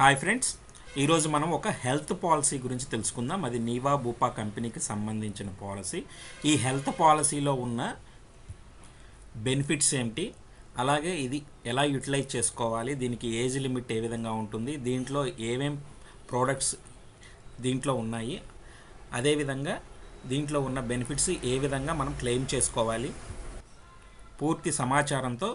Hi friends. ఈరోజు మనం ఒక హెల్త్ పాలసీ గురించి తెలుసుకుందాం. అది నీవా బూపా కంపెనీకి సంబంధించిన పాలసీ. ఈ హెల్త్ పాలసీలో ఉన్న బెనిఫిట్స్ ఏమిటి? అలాగే ఇది ఎలా యూటిలైజ్ చేసుకోవాలి? దీనికి ఏజ్ లిమిట్ ఏ విధంగా ఉంటుంది? దీంట్లో ఏమేం ప్రోడక్ట్స్ దీంట్లో ఉన్నాయి? అదేవిధంగా దీంట్లో ఉన్న బెనిఫిట్స్ ఏ విధంగా మనం క్లెయిమ్ చేసుకోవాలి? పూర్తి సమాచారంతో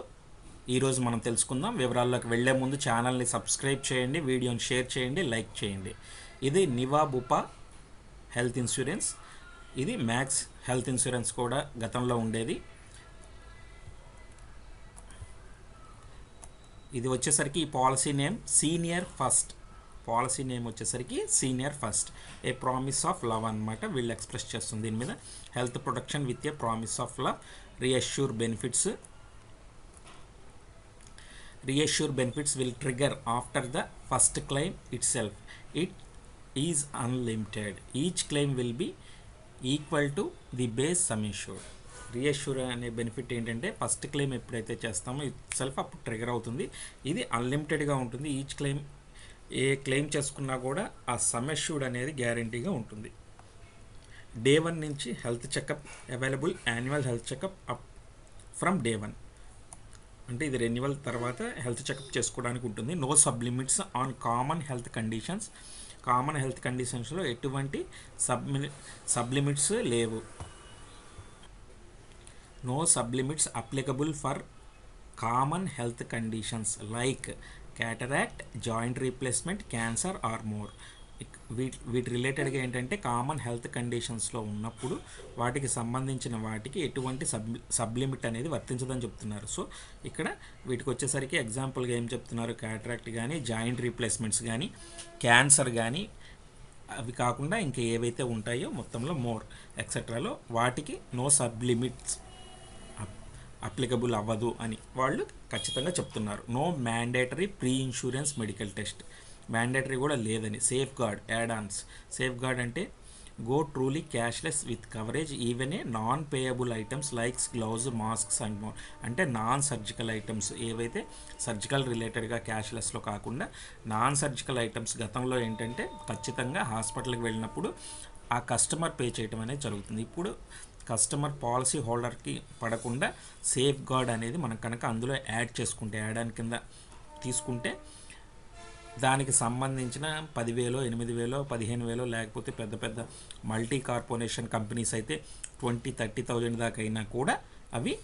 ఈరోజు మనం తెలుసుకుందాం. వివరాల్లోకి వెళ్ళే ముందు ఛానల్ని సబ్స్క్రైబ్ చేయండి వీడియోని షేర్ చేయండి లైక్ చేయండి. ఇది నివా బుపా హెల్త్ ఇన్సూరెన్స్. ఇది మ్యాక్స్ హెల్త్ ఇన్సూరెన్స్ కూడా గతంలో ఉండేది. ఇది వచ్చేసరికి ఈ policy name senior first. Policy name వచ్చేసరికి senior first. A promise of love అనమాట వీళ్ళు ఎక్స్ప్రెస్ చేస్తుంది దీని మీద. Health protection with a promise of love reassure benefits reassure benefits will trigger after the first claim itself. It is unlimited. Each claim will be equal to the base sum insured reassure అనే benefit ఏంటంటే first claim ఎప్పుడైతే చేస్తామో it self అప్పుడు trigger అవుతుంది. ఇది అన్లిమిటెడ్గా ఉంటుంది. Each claim ఏ claim చేసుకున్నా కూడా ఆ సమ్ అష్యూర్డ్ అనేది గ్యారంటీగా ఉంటుంది. డే వన్ నుంచి health checkup available annual health checkup up from day one అంటే ఇది రెన్యువల్ తర్వాత హెల్త్ చెకప్ చేసుకోవడానికి ఉంటుంది. No sub limits on common health conditions common health కండిషన్స్లో ఎటువంటి సబ్ సబ్ లిమిట్స్ లేవు. No sub limits applicable for common health conditions like cataract joint replacement cancer or more వీటి వీటి రిలేటెడ్గా ఏంటంటే కామన్ హెల్త్ కండిషన్స్లో ఉన్నప్పుడు వాటికి సంబంధించిన వాటికి ఎటువంటి సబ్ సబ్లిమిట్ అనేది వర్తించదని చెప్తున్నారు. సో ఇక్కడ వీటికి వచ్చేసరికి ఎగ్జాంపుల్గా ఏం చెప్తున్నారు? క్యాట్రాక్ట్ కానీ జాయింట్ రీప్లేస్మెంట్స్ కానీ క్యాన్సర్ కానీ అవి కాకుండా ఇంకా ఏవైతే ఉంటాయో మొత్తంలో మోర్ ఎక్సెట్రాలో వాటికి నో సబ్లిమిట్స్ అప్లికబుల్ అవ్వదు అని వాళ్ళు ఖచ్చితంగా చెప్తున్నారు. No mandatory pre insurance medical test. Mandatory కూడా లేదని. Safeguard add ons safeguard అంటే go truly cashless with coverage even a non payable items likes gloves masks and more అంటే నాన్ సర్జికల్ ఐటమ్స్ ఏవైతే సర్జికల్ రిలేటెడ్గా క్యాష్లెస్లో కాకుండా non surgical items గతంలో ఏంటంటే ఖచ్చితంగా హాస్పిటల్కి వెళ్ళినప్పుడు ఆ కస్టమర్ పే చేయడం అనేది జరుగుతుంది. ఇప్పుడు కస్టమర్ పాలసీ హోల్డర్కి పడకుండా సేఫ్ గార్డ్ అనేది మనం కనుక అందులో యాడ్ చేసుకుంటే యాడ్ అని కింద తీసుకుంటే దానికి సంబంధించిన పదివేలో ఎనిమిది వేలో పదిహేను వేలో లేకపోతే పెద్ద పెద్ద మల్టీ కార్పొరేషన్ కంపెనీస్ అయితే ట్వంటీ థర్టీ థౌజండ్ దాకా అయినా కూడా అవి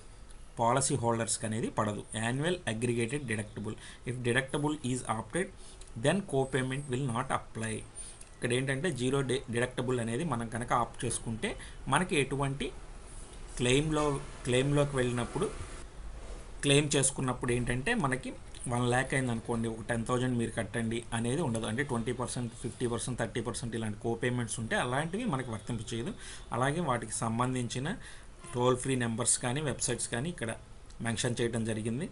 పాలసీ హోల్డర్స్కి అనేది పడదు. Annual aggregated deductible. If deductible is opted then co payment will not apply. ఇక్కడ ఏంటంటే జీరో డి డిడక్టబుల్ అనేది మనం కనుక ఆప్ చేసుకుంటే మనకి ఎటువంటి క్లెయిమ్లో క్లెయిమ్లోకి వెళ్ళినప్పుడు క్లెయిమ్ చేసుకున్నప్పుడు ఏంటంటే మనకి వన్ ల్యాక్ అయింది అనుకోండి ఒక టెన్ థౌజండ్ మీరు కట్టండి అనేది ఉండదు. అంటే twenty percent fifty percent thirty percent ఇలాంటి కో పేమెంట్స్ ఉంటే అలాంటివి మనకి వర్తింపు చేయదు. అలాగే వాటికి సంబంధించిన టోల్ ఫ్రీ నెంబర్స్ కానీ వెబ్సైట్స్ కానీ ఇక్కడ మెన్షన్ చేయడం జరిగింది.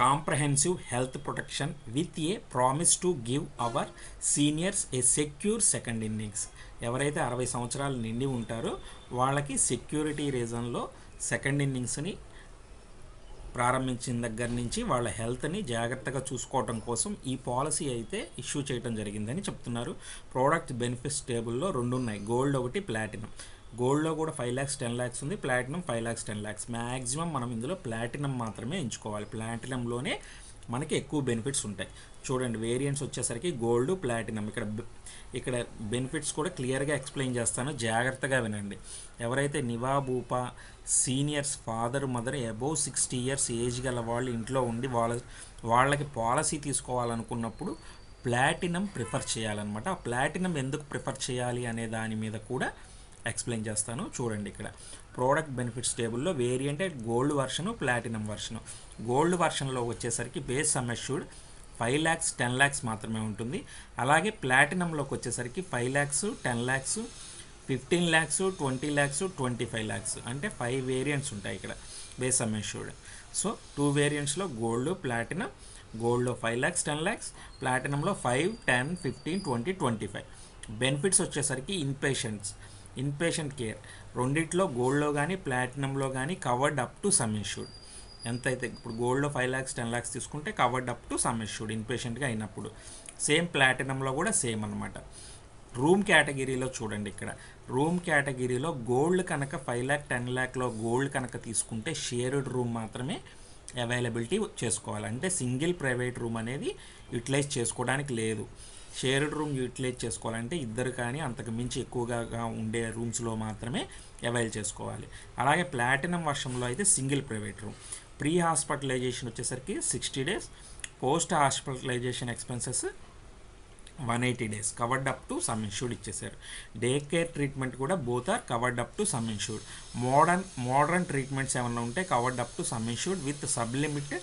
Comprehensive health protection with a promise to give our seniors a secure second innings. ఎవరైతే అరవై సంవత్సరాలు నిండి ఉంటారో వాళ్ళకి సెక్యూరిటీ రీజన్లో సెకండ్ ఇన్నింగ్స్ని ప్రారంభించిన దగ్గర నుంచి వాళ్ళ హెల్త్ని జాగ్రత్తగా చూసుకోవడం కోసం ఈ పాలసీ అయితే ఇష్యూ చేయడం జరిగిందని చెప్తున్నారు. ప్రోడక్ట్ బెనిఫిట్స్ టేబుల్లో రెండు ఉన్నాయి గోల్డ్ ఒకటి ప్లాటినం. గోల్డ్లో కూడా ఫైవ్ ల్యాక్స్ టెన్ ల్యాక్స్ ఉంది. Platinum five lakhs ten lakhs maximum మనం ఇందులో ప్లాటినం మాత్రమే ఎంచుకోవాలి. ప్లాటినంలోనే మనకి ఎక్కువ బెనిఫిట్స్ ఉంటాయి. చూడండి వేరియంట్స్ వచ్చేసరికి గోల్డ్ ప్లాటినం. ఇక్కడ ఇక్కడ బెనిఫిట్స్ కూడా క్లియర్గా ఎక్స్ప్లెయిన్ చేస్తాను. జాగ్రత్తగా వినండి. ఎవరైతే Niva Bupa seniors father mother above sixty years age గల వాళ్ళు ఇంట్లో ఉండి వాళ్ళ వాళ్ళకి పాలసీ తీసుకోవాలనుకున్నప్పుడు ప్లాటినం ప్రిఫర్ చేయాలన్నమాట. ఆ ప్లాటినం ఎందుకు ప్రిఫర్ చేయాలి అనే దాని మీద కూడా ఎక్స్ప్లెయిన్ చేస్తాను. చూడండి ఇక్కడ. ప్రోడక్ట్ బెనిఫిట్స్ టేబుల్లో variant gold version platinum version gold వర్షన్లో వచ్చేసరికి base sum assured five lakhs ten lakhs మాత్రమే ఉంటుంది. అలాగే ప్లాటినంలోకి వచ్చేసరికి five lakhs ten lakhs fifteen lakhs twenty lakhs twenty five lakhs. అంటే ఫైవ్ వేరియంట్స్ ఉంటాయి ఇక్కడ base sum assured so two వేరియంట్స్లో gold platinum గోల్డ్లో five lakhs ten lakhs ప్లాటినంలో five ten fifteen twenty twenty five. Benefits వచ్చేసరికి ఇన్పేషెంట్స్ ఇన్పేషెంట్ కేర్. రెండిట్లో గోల్డ్లో కానీ ప్లాటినంలో కానీ covered up to sum insured ఎంత అయితే ఇప్పుడు గోల్డ్లో ఫైవ్ ల్యాక్స్ టెన్ ల్యాక్స్ తీసుకుంటే covered up to sum issued ఇన్పేషెంట్గా అయినప్పుడు. సేమ్ ప్లాటినంలో కూడా సేమ్ అనమాట రూమ్ కేటగిరీలో చూడండి ఇక్కడ. రూమ్ కేటగిరీలో గోల్డ్ కనుక ఫైవ్ ల్యాక్ టెన్ ల్యాక్లో గోల్డ్ కనుక తీసుకుంటే షేర్డ్ రూమ్ మాత్రమే అవైలబిలిటీ చేసుకోవాలి. అంటే సింగిల్ ప్రైవేట్ రూమ్ అనేది యూటిలైజ్ చేసుకోవడానికి లేదు. షేర్డ్ రూమ్ యూటిలైజ్ చేసుకోవాలంటే ఇద్దరు కానీ అంతకు మించి ఎక్కువగా ఉండే రూమ్స్లో మాత్రమే అవైల్ చేసుకోవాలి. అలాగే ప్లాటినం వర్షంలో అయితే single private room pre hospitalization వచ్చేసరికి sixty days post hospitalization expenses one eighty days covered up to sum insured ఇచ్చేసారు. డే కేర్ ట్రీట్మెంట్ కూడా both are covered up to sum insured modern modern treatments ఏమైనా ఉంటే covered up to sum insured with sub limit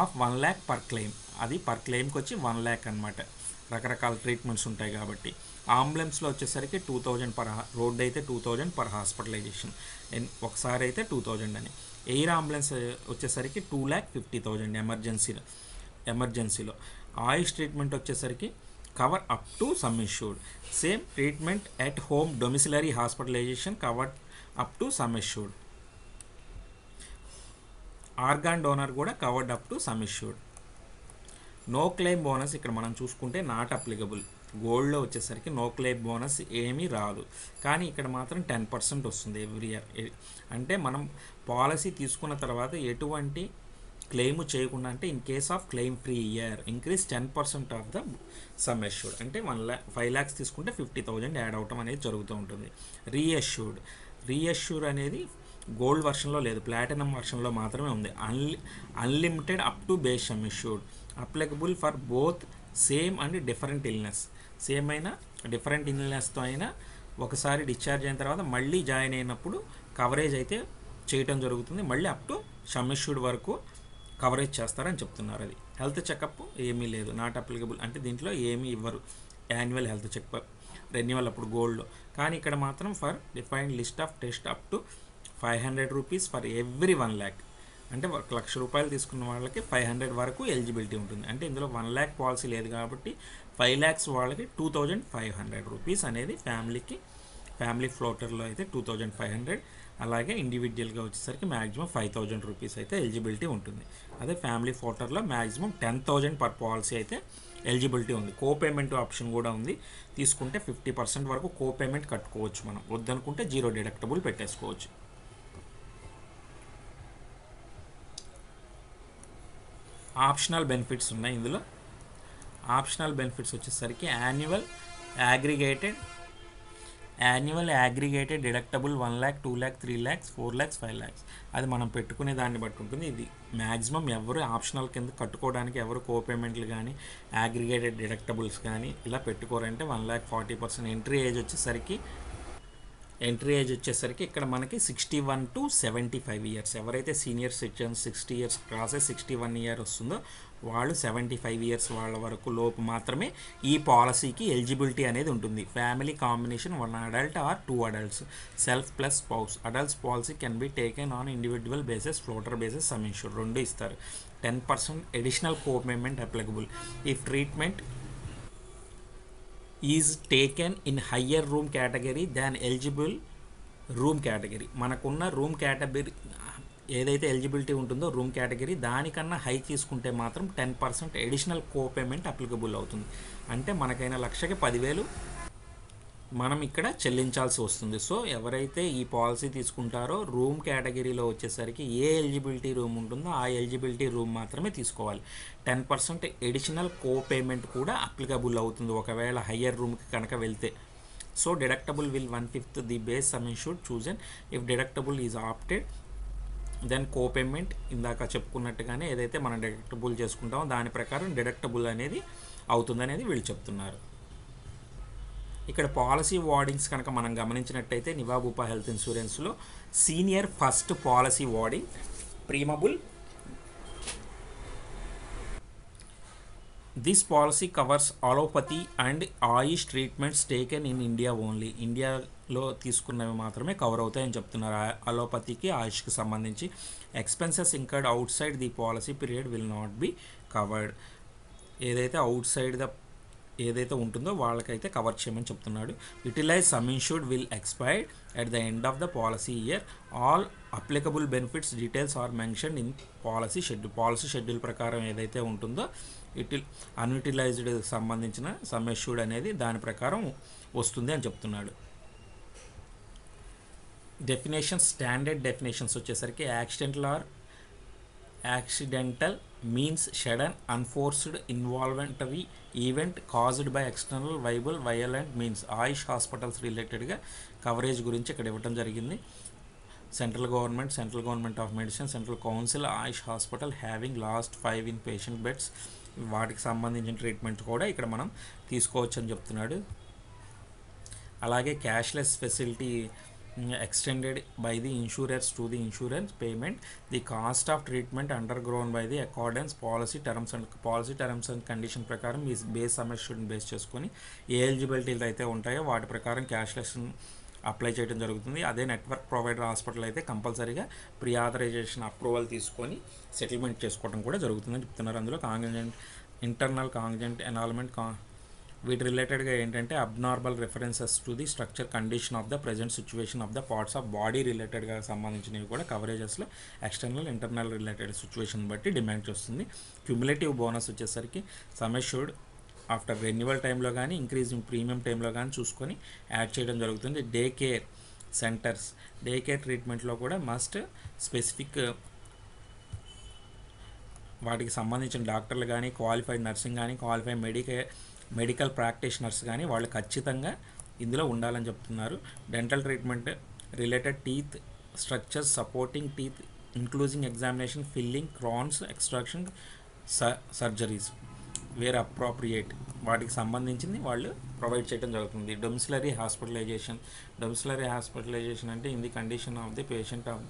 of one lakh per claim. అది per క్లెయిమ్కి వచ్చి one lakh అనమాట రకరకాల treatments ఉంటాయి కాబట్టి. అంబులెన్స్లో వచ్చేసరికి టూ థౌజండ్ పర్ రోడ్ అయితే టూ థౌజండ్ పర్ హాస్పిటలైజేషన్. ఒకసారి అయితే టూ థౌజండ్ అని. ఎయిర్ అంబులెన్స్ వచ్చేసరికి టూ ల్యాక్ ఫిఫ్టీ థౌజండ్ ఎమర్జెన్సీలో ఎమర్జెన్సీలో. ఆయుష్ ట్రీట్మెంట్ వచ్చేసరికి cover up to sum issued. Same treatment at home domiciliary hospitalization cover up to sum issued. Organ donor కూడా covered up to sum issued. No claim bonus ఇక్కడ మనం చూసుకుంటే not applicable. గోల్డ్లో వచ్చేసరికి no claim bonus ఏమీ రాదు. కానీ ఇక్కడ మాత్రం టెన్ పర్సెంట్ వస్తుంది ఎవ్రీ ఇయర్. అంటే మనం పాలసీ తీసుకున్న తర్వాత ఎటువంటి క్లెయిమ్ చేయకుండా అంటే in case of claim free year increase ten percent of the sum assured. అంటే వన్ ల్యాక్ ఫైవ్ ల్యాక్స్ తీసుకుంటే ఫిఫ్టీ థౌజండ్ యాడ్ అవటం అనేది జరుగుతూ ఉంటుంది. రీఎష్యూర్డ్ రీఅష్యూర్ అనేది గోల్డ్ వర్షన్లో లేదు ప్లాటినం వర్షన్లో మాత్రమే ఉంది. Only unlimited up to base sum insured applicable for both same and different illness. Same అయినా డిఫరెంట్ ఇల్నెస్తో అయినా ఒకసారి డిశ్చార్జ్ అయిన తర్వాత మళ్ళీ జాయిన్ అయినప్పుడు కవరేజ్ అయితే చేయటం జరుగుతుంది. మళ్ళీ అప్ టు సమ్మిష్యూడ్ వరకు కవరేజ్ చేస్తారని చెప్తున్నారు అది. హెల్త్ చెకప్ ఏమీ లేదు. నాట్ అప్లికబుల్ అంటే దీంట్లో ఏమీ ఇవ్వరు. యాన్యువల్ హెల్త్ చెకప్ రెన్యువల్ అప్పుడు గోల్డ్లో కానీ ఇక్కడ మాత్రం for defined list of test up to five hundred rupees for every one lakh. అంటే ఒక లక్ష రూపాయలు తీసుకున్న వాళ్ళకి ఫైవ్ హండ్రెడ్ వరకు ఎలిజిబిలిటీ ఉంటుంది. అంటే ఇందులో వన్ ల్యాక్ పాలసీ లేదు కాబట్టి ఫైవ్ ల్యాక్స్ వాళ్ళకి two thousand five hundred rupees అనేది ఫ్యామిలీకి ఫ్యామిలీ ఫ్లోటర్లో అయితే టూ థౌజండ్ ఫైవ్ హండ్రెడ్ అలాగే ఇండివిజువల్గా వచ్చేసరికి మ్యాక్సిమం ఫైవ్ థౌజండ్ రూపీస్ అయితే ఎలిజిబిలిటీ ఉంటుంది. అదే family ఫ్లోటర్లో maximum ten thousand per policy అయితే ఎలిజిబిలిటీ ఉంది. కో పేమెంట్ ఆప్షన్ కూడా ఉంది. తీసుకుంటే ఫిఫ్టీ పర్సెంట్ వరకు కో పేమెంట్ కట్టుకోవచ్చు మనం. వద్దనుకుంటే జీరో డిడక్టబుల్ పెట్టేసుకోవచ్చు. ఆప్షనల్ బెనిఫిట్స్ ఉన్నాయి ఇందులో. ఆప్షనల్ బెనిఫిట్స్ వచ్చేసరికి annual aggregated annual aggregated deductible one lakh two lakh three lakhs four lakhs five lakhs అది మనం పెట్టుకునే దాన్ని బట్టి ఉంటుంది. ఇది మ్యాక్సిమం ఎవరు ఆప్షనల్ కింద కట్టుకోవడానికి ఎవరు కో పేమెంట్లు కానీ అగ్రిగేటెడ్ డిడక్టబుల్స్ కానీ ఇలా పెట్టుకోరంటే one lakh forty percent entry age వచ్చేసరికి ఎంట్రీ ఏజ్ వచ్చేసరికి ఇక్కడ మనకి sixty one to seventy five years ఎవరైతే senior citizens sixty years crosses sixty one year వస్తుందో వాళ్ళు సెవెంటీ ఫైవ్ ఇయర్స్ వాళ్ళ వరకు లోపు మాత్రమే ఈ పాలసీకి ఎలిజిబిలిటీ అనేది ఉంటుంది. Family combination one adult or two adults. Self plus spouse. Adults policy can be taken on individual basis floater basis sum insure రెండు ఇస్తారు. Ten percent additional co payment applicable if treatment is taken in higher room category than eligible room category. మనకున్న room category ఏదైతే eligibility ఉంటుందో room category దానికన్నా high తీసుకుంటే మాత్రం ten percent additional co payment applicable అవుతుంది. అంటే మనకైనా లక్షకి పదివేలు మనం ఇక్కడ చెల్లించాల్సి వస్తుంది. సో ఎవరైతే ఈ పాలసీ తీసుకుంటారో రూమ్ కేటగిరీలో వచ్చేసరికి ఏ ఎలిజిబిలిటీ రూమ్ ఉంటుందో ఆ ఎలిజిబిలిటీ రూమ్ మాత్రమే తీసుకోవాలి. Ten percent additional co payment కూడా అప్లికబుల్ అవుతుంది. ఒకవేళ హయ్యర్ రూమ్కి కనుక వెళ్తే. So deductible will one fifth the base sum should chosen if deductible is opted then co payment ఇందాక చెప్పుకున్నట్టుగానే ఏదైతే మనం డిడక్టబుల్ చేసుకుంటామో దాని ప్రకారం డిడక్టబుల్ అనేది అవుతుందనేది వీళ్ళు చెప్తున్నారు. ఇక్కడ పాలసీ వార్డింగ్స్ కనుక మనం గమనించినట్టయితే నివాబూపా హెల్త్ ఇన్సూరెన్స్లో senior first policy wording preamble this policy covers allopathy and AYUSH treatments taken in India only ఇండియాలో తీసుకున్నవి మాత్రమే కవర్ అవుతాయని చెప్తున్నారు. అలోపతికి ఆయుష్కి సంబంధించి expenses incurred outside the policy period will not be covered ఏదైతే అవుట్ సైడ్ ద ఏదైతే ఉంటుందో వాళ్ళకైతే కవర్ చేయమని చెప్తున్నాడు. Utilise sum insured will expired at the end of the policy year all applicable benefits details are mention in policy schedule policy schedule ప్రకారం ఏదైతే ఉంటుందో యూటిల్ అన్యూటిలైజ్డ్ సంబంధించిన సమ్ ఇష్యూడ్ అనేది దాని ప్రకారం వస్తుంది అని చెప్తున్నాడు. డెఫినేషన్స్ స్టాండర్డ్ డెఫినేషన్స్ వచ్చేసరికి accidental or accidental means sudden unforeseen involuntary event caused by external visible violent means AYUSH hospitals రిలేటెడ్గా కవరేజ్ గురించి ఇక్కడ ఇవ్వడం జరిగింది. Central government central government of medicine central council AYUSH hospital having last five inpatient beds వాటికి సంబంధించిన treatment కూడా ఇక్కడ మనం తీసుకోవచ్చు అని చెప్తున్నాడు. అలాగే cashless facility extended by the insurance to the insurance payment. The cost of treatment under ground by the accordance policy terms and policy terms and condition ప్రకారం మీ బేస్ సమస్యను బేస్ చేసుకొని ఏ ఎలిజిబిలిటీలు అయితే ఉంటాయో వాటి ప్రకారం క్యాష్లెస్ అప్లై చేయడం జరుగుతుంది. అదే నెట్వర్క్ ప్రొవైడర్ హాస్పిటల్ అయితే కంపల్సరీగా ప్రీ ఆథరైజేషన్ అప్రూవల్ తీసుకొని సెటిల్మెంట్ చేసుకోవడం కూడా జరుగుతుందని చెప్తున్నారు. అందులో కాంగ్రెంట్ ఇంటర్నల్ కాంగ్రెంట్ ఎనాల్మెంట్ కా వీటి రిలేటెడ్గా ఏంటంటే abnormal references to the structure condition of the present situation of the parts of body రిలేటెడ్గా సంబంధించినవి కూడా కవరేజెస్లో ఎక్స్టర్నల్ ఇంటర్నల్ రిలేటెడ్ సిచ్యువేషన్ బట్టి డిమాండ్ చేస్తుంది. క్యుములేటివ్ బోనస్ వచ్చేసరికి సమెష్యూర్డ్ ఆఫ్టర్ రెన్యువల్ టైంలో కానీ ఇంక్రీజింగ్ ప్రీమియం టైంలో కానీ చూసుకొని యాడ్ చేయడం జరుగుతుంది. Day care centres day care ట్రీట్మెంట్లో కూడా మస్ట్ స్పెసిఫిక్ వాటికి సంబంధించిన డాక్టర్లు కానీ క్వాలిఫైడ్ నర్సింగ్ కానీ క్వాలిఫైడ్ మెడికే మెడికల్ ప్రాక్టీషనర్స్ కానీ వాళ్ళు ఖచ్చితంగా ఇందులో ఉండాలని చెప్తున్నారు. Dental treatment related teeth structures supporting teeth including examination filling crowns extraction surgeries. Where appropriate వాటికి సంబంధించింది వాళ్ళు ప్రొవైడ్ చేయడం జరుగుతుంది. Domiciliary hospitalisation. డొమిసిలరీ హాస్పిటలైజేషన్ అంటే in the condition of the patient of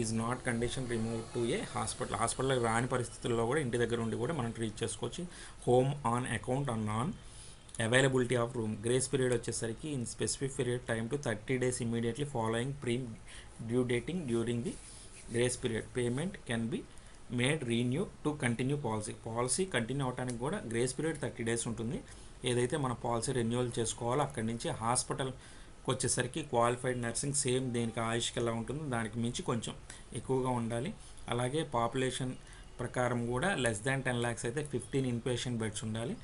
is not condition remove to a hospital. హాస్పిటల్కి రాని పరిస్థితుల్లో కూడా ఇంటి దగ్గర ఉండి కూడా మనం ట్రీట్ చేసుకోవచ్చు. Home on account on non availability of room. Grace period వచ్చేసరికి in specific period time to thirty days immediately following pre due dating during the grace period. Payment can be made renew to continue policy. Policy continue అవడానికి కూడా grace period thirty days ఉంటుంది. ఏదైతే మన policy renewal చేసుకోవాలో అక్కడి నుంచి హాస్పిటల్కి వచ్చేసరికి క్వాలిఫైడ్ నర్సింగ్ సేమ్ దేనికి ఆయుష్కి ఎలా ఉంటుందో దానికి మించి కొంచెం ఎక్కువగా ఉండాలి. అలాగే పాపులేషన్ ప్రకారం కూడా లెస్ దాన్ టెన్ ల్యాక్స్ అయితే ఫిఫ్టీన్ ఇన్పేషెంట్ బెడ్స్ ఉండాలి.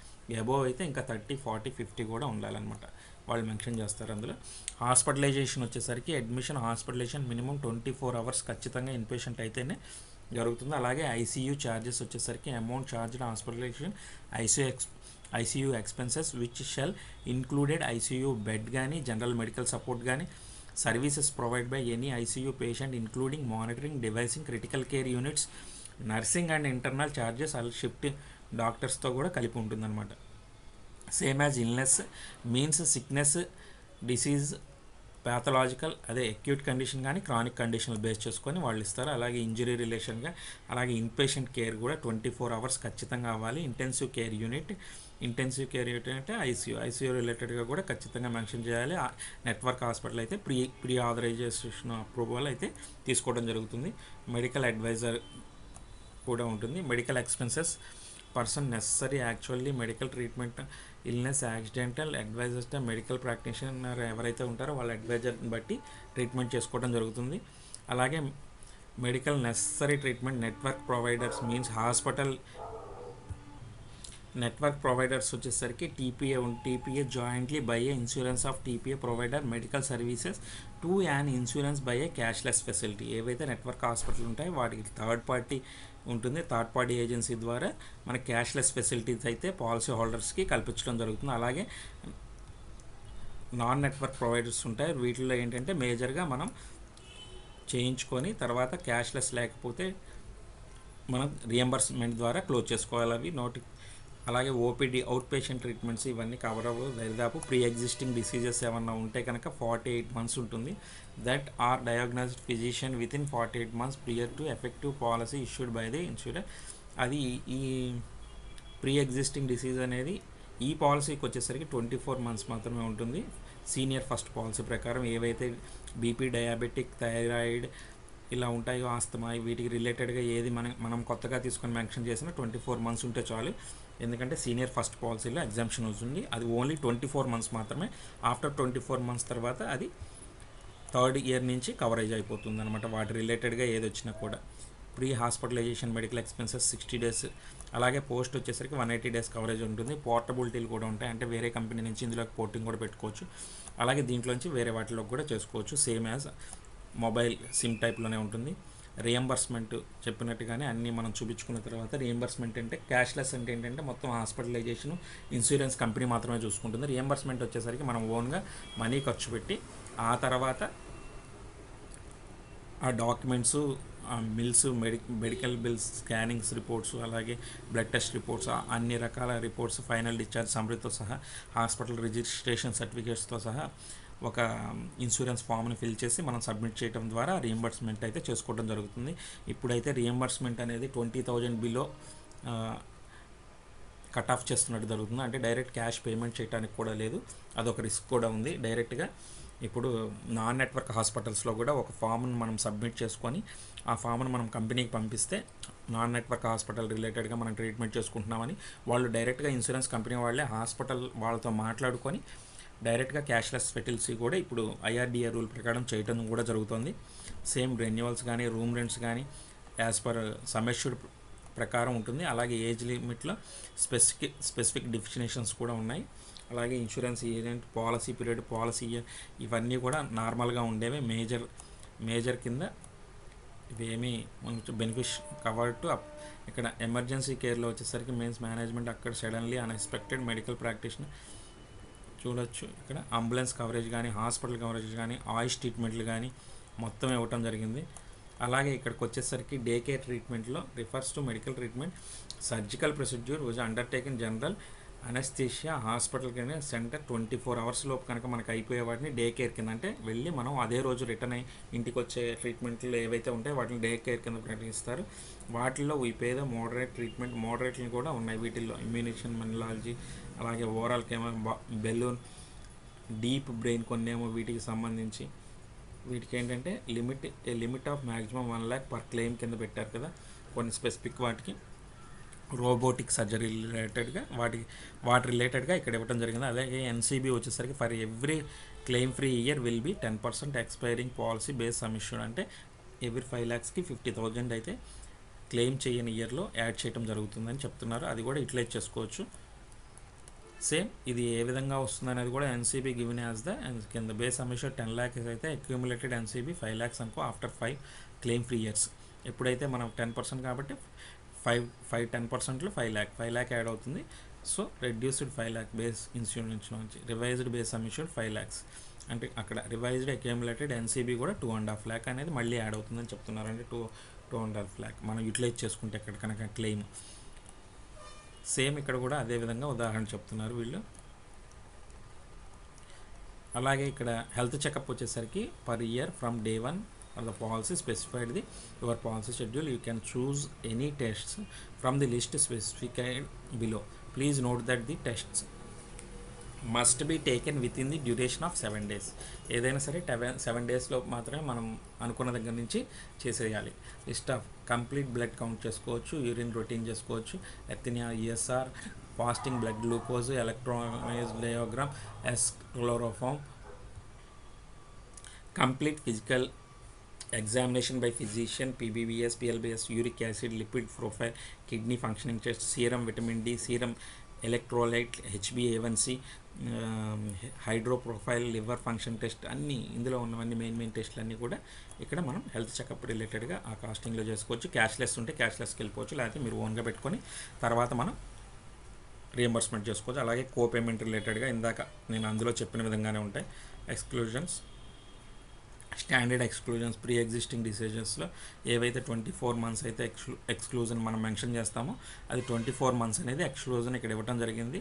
అబోవ్ అయితే ఇంకా థర్టీ ఫార్టీ ఫిఫ్టీ కూడా ఉండాలన్నమాట. వాళ్ళు మెన్షన్ చేస్తారు అందులో. హాస్పిటలైజేషన్ వచ్చేసరికి admission hospitalization minimum twenty four hours ఖచ్చితంగా ఇన్పేషెంట్ అయితేనే జరుగుతుంది. అలాగే ఐసీయూ ఛార్జెస్ వచ్చేసరికి amount charged hospitalization ICU ex ICU expenses which shall included ICU bed కానీ జనరల్ మెడికల్ సపోర్ట్ కానీ services provide by any ICU patient including monitoring devicing critical care units nursing and internal charges all shift డాక్టర్స్తో కూడా కలిపి ఉంటుందన్నమాట. Same as illness means sickness disease pathological అదే acute condition కానీ chronic కండిషన్లు base చేసుకొని వాళ్ళు ఇస్తారు. అలాగే ఇంజరీ రిలేషన్గా అలాగే ఇన్పేషెంట్ కేర్ కూడా ట్వంటీ ఫోర్ అవర్స్ ఖచ్చితంగా అవ్వాలి. Intensive care unit intensive care unit అంటే ఐసీయూ ఐసీయూ రిలేటెడ్గా కూడా ఖచ్చితంగా మెన్షన్ చేయాలి. నెట్వర్క్ హాస్పిటల్ అయితే ప్రీ ప్రీ ఆథరైజేషన్ అప్రూవల్ అయితే తీసుకోవడం జరుగుతుంది. మెడికల్ అడ్వైజర్ కూడా ఉంటుంది. Medical expenses person necessary actually medical treatment illness accidental advisers medical practitioner ఎవరైతే ఉంటారో వాళ్ళ అడ్వైజర్ని బట్టి ట్రీట్మెంట్ చేసుకోవడం జరుగుతుంది. అలాగే medical necessary treatment network providers means hospital network providers వచ్చేసరికి TPA TPA jointly by a insurance of TPA provider medical services to an insurance by a cashless facility ఏవైతే నెట్వర్క్ హాస్పిటల్ ఉంటాయో వాటికి థర్డ్ పార్టీ ఉంటుంది. Third party agency ద్వారా మన cashless facilities అయితే policy హోల్డర్స్కి కల్పించడం జరుగుతుంది. అలాగే నాన్ నెట్వర్క్ ప్రొవైడర్స్ ఉంటాయి. వీటిలో ఏంటంటే మేజర్గా మనం చేయించుకొని తర్వాత క్యాష్లెస్ లేకపోతే మనం రియంబర్స్మెంట్ ద్వారా క్లోజ్ చేసుకోవాలి. అవి నోటి అలాగే ఓపీడీ అవుట్ పేషెంట్ ట్రీట్మెంట్స్ ఇవన్నీ కవర్ అవ్వవు. దరిదాపు ప్రీ ఎగ్జిస్టింగ్ డిసీజెస్ ఏమన్నా ఉంటే కనుక ఫార్టీ ఎయిట్ మంత్స్ ఉంటుంది. That are diagnosed physician within forty eight months prior to effective policy issued by the insurance అది ఈ ప్రీ ఎగ్జిస్టింగ్ డిసీజ్ అనేది ఈ పాలసీకి వచ్చేసరికి ట్వంటీ ఫోర్ మంత్స్ మాత్రమే ఉంటుంది. సీనియర్ ఫస్ట్ పాలసీ ప్రకారం ఏవైతే బీపీ డయాబెటిక్ థైరాయిడ్ ఇలా ఉంటాయో ఆస్తమా వీటికి రిలేటెడ్గా ఏది మనం మనం కొత్తగా తీసుకొని మెన్షన్ చేసిన ట్వంటీ ఫోర్ మంత్స్ ఉంటే చాలు. ఎందుకంటే సీనియర్ ఫస్ట్ పాలసీలో ఎగ్జామ్షన్ వస్తుంది. అది ఓన్లీ ట్వంటీ ఫోర్ మంత్స్ మాత్రమే. ఆఫ్టర్ ట్వంటీ ఫోర్ మంత్స్ తర్వాత అది థర్డ్ ఇయర్ నుంచి కవరేజ్ అయిపోతుంది అనమాట వాటి రిలేటెడ్గా ఏది వచ్చినా కూడా. Pre hospitalisation medical expenses sixty days అలాగే పోస్ట్ వచ్చేసరికి వన్ ఎయిటీ డేస్ కవరేజ్ ఉంటుంది. పోర్టబిలిటీలు కూడా ఉంటాయి. అంటే వేరే కంపెనీ నుంచి ఇందులోకి పోర్టింగ్ కూడా పెట్టుకోవచ్చు. అలాగే దీంట్లోంచి వేరే వాటిలోకి కూడా చేసుకోవచ్చు. సేమ్ యాజ్ మొబైల్ సిమ్ టైప్లోనే ఉంటుంది. రియంబర్స్మెంట్ చెప్పినట్టుగానే అన్నీ మనం చూపించుకున్న తర్వాత రియంబర్స్మెంట్ అంటే క్యాష్లెస్ అంటే ఏంటంటే మొత్తం హాస్పిటలైజేషన్ ఇన్సూరెన్స్ కంపెనీ మాత్రమే చూసుకుంటుంది. రియంబర్స్మెంట్ వచ్చేసరికి మనం ఓన్గా మనీ ఖర్చు పెట్టి ఆ తర్వాత ఆ డాక్యుమెంట్స్ మిల్స్ మెడి మెడికల్ బిల్స్ స్కానింగ్స్ రిపోర్ట్స్ అలాగే బ్లడ్ టెస్ట్ రిపోర్ట్స్ అన్ని రకాల రిపోర్ట్స్ ఫైనల్ డిశ్చార్జ్ సమ్మరీతో సహా హాస్పిటల్ రిజిస్ట్రేషన్ సర్టిఫికేట్స్తో సహా ఒక ఇన్సూరెన్స్ ఫామ్ని ఫిల్ చేసి మనం సబ్మిట్ చేయడం ద్వారా రియంబర్స్మెంట్ అయితే చేసుకోవడం జరుగుతుంది. ఇప్పుడైతే రియంబర్స్మెంట్ అనేది twenty thousand below cut off చేస్తున్నట్టు జరుగుతుంది. అంటే డైరెక్ట్ క్యాష్ పేమెంట్ చేయడానికి కూడా లేదు. అదొక రిస్క్ కూడా ఉంది. డైరెక్ట్గా ఇప్పుడు నాన్ నెట్వర్క్ హాస్పిటల్స్లో కూడా ఒక ఫామ్ను మనం సబ్మిట్ చేసుకొని ఆ ఫామ్ను మనం కంపెనీకి పంపిస్తే నాన్ నెట్వర్క్ హాస్పిటల్ రిలేటెడ్గా మనం ట్రీట్మెంట్ చేసుకుంటున్నామని వాళ్ళు డైరెక్ట్గా ఇన్సూరెన్స్ కంపెనీ వాళ్ళే హాస్పిటల్ వాళ్ళతో మాట్లాడుకొని డైరెక్ట్గా క్యాష్లెస్ ఫెటిల్సీ కూడా ఇప్పుడు ఐఆర్డిఏ రూల్ ప్రకారం చేయటం కూడా జరుగుతుంది. సేమ్ రెన్యువల్స్ కానీ రూమ్ రెంట్స్ కానీ యాజ్ పర్ సమ్మెష్యూడ్ ప్రకారం ఉంటుంది. అలాగే ఏజ్ లిమిట్లో స్పెసిఫిక్ స్పెసిఫిక్ డెఫినేషన్స్ కూడా ఉన్నాయి. అలాగే insurance agent policy period policy year ఇవన్నీ కూడా నార్మల్గా ఉండేవి. మేజర్ మేజర్ కింద ఇవేమీ మనకు బెనిఫిష్ కవర్ టు అప్. ఇక్కడ ఎమర్జెన్సీ కేర్లో వచ్చేసరికి మెయిన్స్ మేనేజ్మెంట్ అక్కడ సడన్లీ అన్ఎక్స్పెక్టెడ్ మెడికల్ ప్రాక్టీషన్ చూడొచ్చు. ఇక్కడ అంబులెన్స్ కవరేజ్ కానీ హాస్పిటల్ కవరేజ్ కానీ ఆయిల్ ట్రీట్మెంట్లు కానీ మొత్తం ఇవ్వటం జరిగింది. అలాగే ఇక్కడికి వచ్చేసరికి day care ట్రీట్మెంట్లో refers to medical treatment surgical procedure was undertaken general anaesthesia hospital కింద సెంటర్ ట్వంటీ ఫోర్ అవర్స్ లోపు కనుక మనకు అయిపోయే వాటిని డే కేర్ కింద అంటే వెళ్ళి మనం అదే రోజు రిటర్న్ అయ్యి ఇంటికి వచ్చే ట్రీట్మెంట్లు ఏవైతే ఉంటాయో వాటిని డే కేర్ కింద ప్రకటిస్తారు. వాటిల్లో పేద మోడరేట్ ట్రీట్మెంట్ మోడరేట్లు కూడా ఉన్నాయి. వీటిల్లో ఇమ్యూనేషన్ మెనలాలజీ అలాగే ఓవరాల్ కేమో బెలూన్ డీప్ బ్రెయిన్ కొన్ని ఏమో వీటికి సంబంధించి. వీటికి ఏంటంటే limit a limit of maximum one lakh per claim కింద పెట్టారు కదా. కొన్ని స్పెసిఫిక్ వాటికి. రోబోటిక్ సర్జరీ రిలేటెడ్గా వాటి వాటి రిలేటెడ్గా ఇక్కడ ఇవ్వడం జరిగింది. అలాగే ఎన్సీబీ వచ్చేసరికి for every claim free year will be ten percent expiring policy base sum insured అంటే ఎవ్రీ ఫైవ్ ల్యాక్స్కి ఫిఫ్టీ థౌజండ్ అయితే క్లెయిమ్ చేయని ఇయర్లో యాడ్ చేయడం జరుగుతుందని చెప్తున్నారు. అది కూడా యూటిలైజ్ చేసుకోవచ్చు. సేమ్ ఇది ఏ విధంగా వస్తుంది అనేది కూడా ఎన్సీబీ గివెన్ యాజ్ ద కింద బేస్ అమిషన్ టెన్ ల్యాక్స్ అయితే అక్యూములేటెడ్ ఎన్సీబీ ఫైవ్ ల్యాక్స్ అనుకో after five claim free years ఎప్పుడైతే మనం టెన్ పర్సెంట్ కాబట్టి ఫైవ్ ఫైవ్ టెన్ పర్సెంట్లో five lakh five lakh add అవుతుంది. So reduced five lakh base insurance నుంచి రివైజ్డ్ బేస్ అమిషన్ ఫైవ్ ల్యాక్స్ అంటే అక్కడ రివైజ్డ్ అక్యూములేటెడ్ ఎన్సీబీ కూడా టూ అండ్ హాఫ్ ల్యాక్ అనేది మళ్ళీ యాడ్ అవుతుందని చెప్తున్నారు. అంటే two two and half lakh మనం యూటిలైజ్ చేసుకుంటే ఇక్కడ కనుక క్లెయిమ్ సేమ్ ఇక్కడ కూడా అదే విధంగా ఉదాహరణ చెప్తున్నారు వీళ్ళు. అలాగే ఇక్కడ హెల్త్ చెకప్ వచ్చేసరికి per year from day one or the policy specified the your policy schedule you can choose any tests from the list specified below. Please note that the tests must be taken within the duration of seven days ఏదైనా సరే టెవెన్ seven డేస్లో మాత్రమే మనం అనుకున్న దగ్గర నుంచి చేసేయాలి. List of complete blood count చేసుకోవచ్చు యూరిన్ రొటీన్ చేసుకోవచ్చు ఎథినియా ESR fasting blood glucose electrocardiogram S chloroform complete physical examination by physician PBBS PLBS uric acid lipid profile kidney functioning test serum vitamin D serum electrolyte హెచ్బిఏవన్సి hydro profile liver function test అన్నీ ఇందులో ఉన్నవన్నీ main main టెస్ట్లు అన్నీ కూడా ఇక్కడ మనం health checkup రిలేటెడ్గా ఆ కాస్టింగ్లో చేసుకోవచ్చు. క్యాష్లెస్ ఉంటే క్యాష్లెస్కి వెళ్ళిపోవచ్చు. లేకపోతే మీరు ఓన్గా పెట్టుకొని తర్వాత మనం రియంబర్స్మెంట్ చేసుకోవచ్చు. అలాగే కో పేమెంట్ రిలేటెడ్గా ఇందాక నేను అందులో చెప్పిన విధంగానే ఉంటాయి. Exclusions standard exclusions pre existing డిసిజన్స్లో ఏవైతే ట్వంటీ ఫోర్ మంత్స్ అయితే ఎక్స్క్లూ ఎక్స్క్లూజన్ మనం మెన్షన్ చేస్తామో అది ట్వంటీ ఫోర్ మంత్స్ అనేది ఎక్స్క్లూజన్ ఇక్కడ ఇవ్వడం జరిగింది.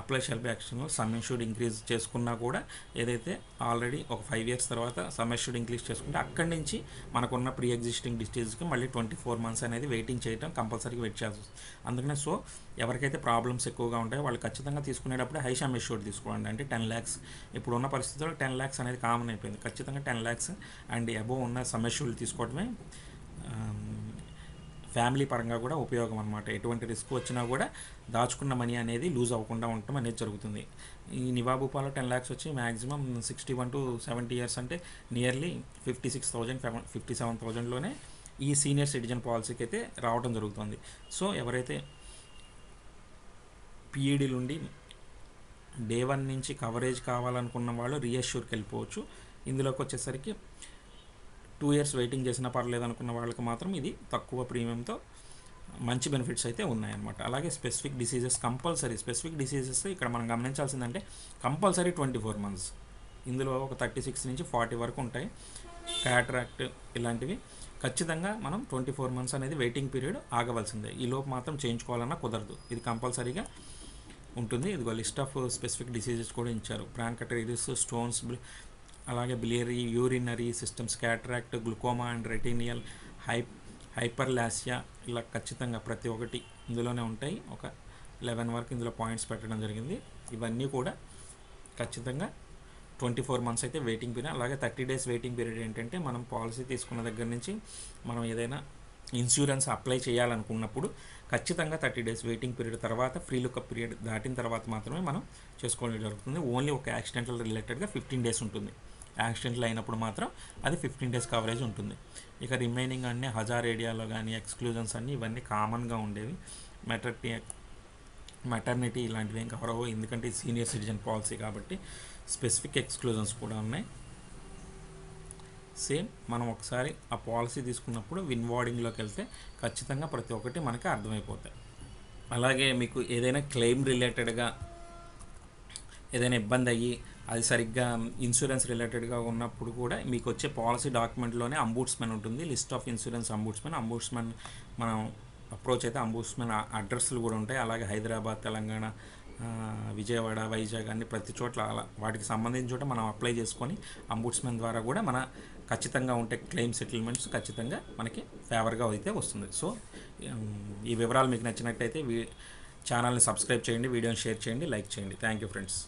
Apply shall be action sum should increase చేసుకున్నా కూడా ఏదైతే ఆల్రెడీ ఒక ఫైవ్ ఇయర్స్ తర్వాత సమ్ షుడ్ ఇంక్రీజ్ చేసుకుంటే అక్కడి నుంచి మనకున్న ప్రీ ఎగ్జిస్టింగ్ డిస్టీజ్కి మళ్ళీ ట్వంటీ ఫోర్ మంత్స్ అనేది వెయిటింగ్ చేయడం కంపల్సరీగా వెయిట్ చేయాల్సి వస్తుంది. అందుకనే సో ఎవరికైతే ప్రాబ్లమ్స్ ఎక్కువగా ఉంటాయో వాళ్ళు ఖచ్చితంగా తీసుకునేటప్పుడు హై సమ్ షూడ్ తీసుకోండి. అంటే టెన్ ల్యాక్స్ ఇప్పుడు ఉన్న పరిస్థితుల్లో టెన్ ల్యాక్స్ అనేది కామన్ అయిపోయింది. ఖచ్చితంగా టెన్ ల్యాక్స్ అండ్ అబోవ్ ఉన్న సమ్ షూడ్ తీసుకోవడమే ఫ్యామిలీ పరంగా కూడా ఉపయోగం అనమాట ఎటువంటి రిస్క్ వచ్చినా కూడా దాచుకున్న మనీ అనేది లూజ్ అవ్వకుండా ఉండటం అనేది జరుగుతుంది. ఈ నివాబుపాలో టెన్ ల్యాక్స్ వచ్చి maximum sixty one to seventy years అంటే nearly fifty six thousand fifty seven థౌజండ్లోనే ఈ సీనియర్ సిటిజన్ పాలసీకి అయితే రావడం జరుగుతుంది. సో ఎవరైతే పీఈడీలు ఉండి డే వన్ నుంచి కవరేజ్ కావాలనుకున్న వాళ్ళు రీఎష్యూర్కి వెళ్ళిపోవచ్చు. ఇందులోకి వచ్చేసరికి టూ ఇయర్స్ వెయిటింగ్ చేసినా పర్లేదు అనుకున్న వాళ్ళకి మాత్రం ఇది తక్కువ ప్రీమియంతో మంచి బెనిఫిట్స్ అయితే ఉన్నాయన్నమాట. అలాగే specific diseases compulsory specific diseases ఇక్కడ మనం గమనించాల్సిందంటే కంపల్సరీ ట్వంటీ ఫోర్ మంత్స్. ఇందులో ఒక థర్టీ సిక్స్ నుంచి ఫార్టీ వరకు ఉంటాయి. క్యాట్రాక్ట్ ఇలాంటివి. ఖచ్చితంగా మనం ట్వంటీ ఫోర్ మంత్స్ అనేది వెయిటింగ్ పీరియడ్ ఆగవలసిందే. ఈ లోపు మాత్రం చేయించుకోవాలన్నా కుదరదు. ఇది కంపల్సరీగా ఉంటుంది. ఇదిగో లిస్ట్ ఆఫ్ స్పెసిఫిక్ డిసీజెస్ కూడా ఇచ్చారు. ప్రాంకటైటిస్ స్టోన్స్ అలాగే biliary urinary systems cataract glaucoma and retinal hi hyperplasia ఇలా ఖచ్చితంగా ప్రతి ఒక్కటి ఇందులోనే ఉంటాయి. ఒక లెవెన్ వరకు ఇందులో పాయింట్స్ పెట్టడం జరిగింది. ఇవన్నీ కూడా ఖచ్చితంగా ట్వంటీ ఫోర్ మంత్స్ అయితే వెయిటింగ్ పీరియడ్. అలాగే థర్టీ డేస్ వెయిటింగ్ పీరియడ్ ఏంటంటే మనం పాలసీ తీసుకున్న దగ్గర నుంచి మనం ఏదైనా ఇన్సూరెన్స్ అప్లై చేయాలనుకున్నప్పుడు ఖచ్చితంగా థర్టీ డేస్ వెయిటింగ్ పీరియడ్ తర్వాత ఫ్రీ లుకప్ పీరియడ్ దాటిన తర్వాత మాత్రమే మనం చేసుకోవడం జరుగుతుంది. ఓన్లీ ఒక యాక్సిడెంటల్ రిలేటెడ్గా ఫిఫ్టీన్ డేస్ ఉంటుంది. యాక్సిడెంట్లు అయినప్పుడు మాత్రం అది ఫిఫ్టీన్ డేస్ కవరేజ్ ఉంటుంది. ఇక రిమైనింగ్ అన్ని హజార్ ఏరియాలో కానీ ఎక్స్క్లూజన్స్ అన్నీ ఇవన్నీ కామన్గా ఉండేవి. మెటర్టీ మెటర్నిటీ ఇలాంటివి ఏం కవర్ అవ్వవు. ఎందుకంటే సీనియర్ సిటిజన్ పాలసీ కాబట్టి స్పెసిఫిక్ ఎక్స్క్లూజన్స్ కూడా ఉన్నాయి. సేమ్ మనం ఒకసారి ఆ పాలసీ తీసుకున్నప్పుడు విన్ వార్డింగ్లోకి వెళ్తే ఖచ్చితంగా ప్రతి ఒక్కటి మనకి అర్థమైపోతాయి. అలాగే మీకు ఏదైనా క్లెయిమ్ రిలేటెడ్గా ఏదైనా ఇబ్బంది అయ్యి అది సరిగ్గా ఇన్సూరెన్స్ రిలేటెడ్గా ఉన్నప్పుడు కూడా మీకు వచ్చే పాలసీ డాక్యుమెంట్లోనే అంబూడ్స్మెన్ ఉంటుంది. List of insurance ombudsman ombudsman మనం అప్రోచ్ అయితే అంబూడ్స్మెన్ అడ్రస్లు కూడా ఉంటాయి. అలాగే హైదరాబాద్ తెలంగాణ విజయవాడ వైజాగ్ అన్ని ప్రతి చోట్ల అలా వాటికి సంబంధించిన చోట మనం అప్లై చేసుకొని అంబుడ్స్మెన్ ద్వారా కూడా మన ఖచ్చితంగా ఉంటే క్లెయిమ్ సెటిల్మెంట్స్ ఖచ్చితంగా మనకి ఫేవర్గా అయితే వస్తుంది. సో ఈ వివరాలు మీకు నచ్చినట్టయితే వీ ఛానల్ని సబ్స్క్రైబ్ చేయండి వీడియోని షేర్ చేయండి లైక్ చేయండి. Thank you friends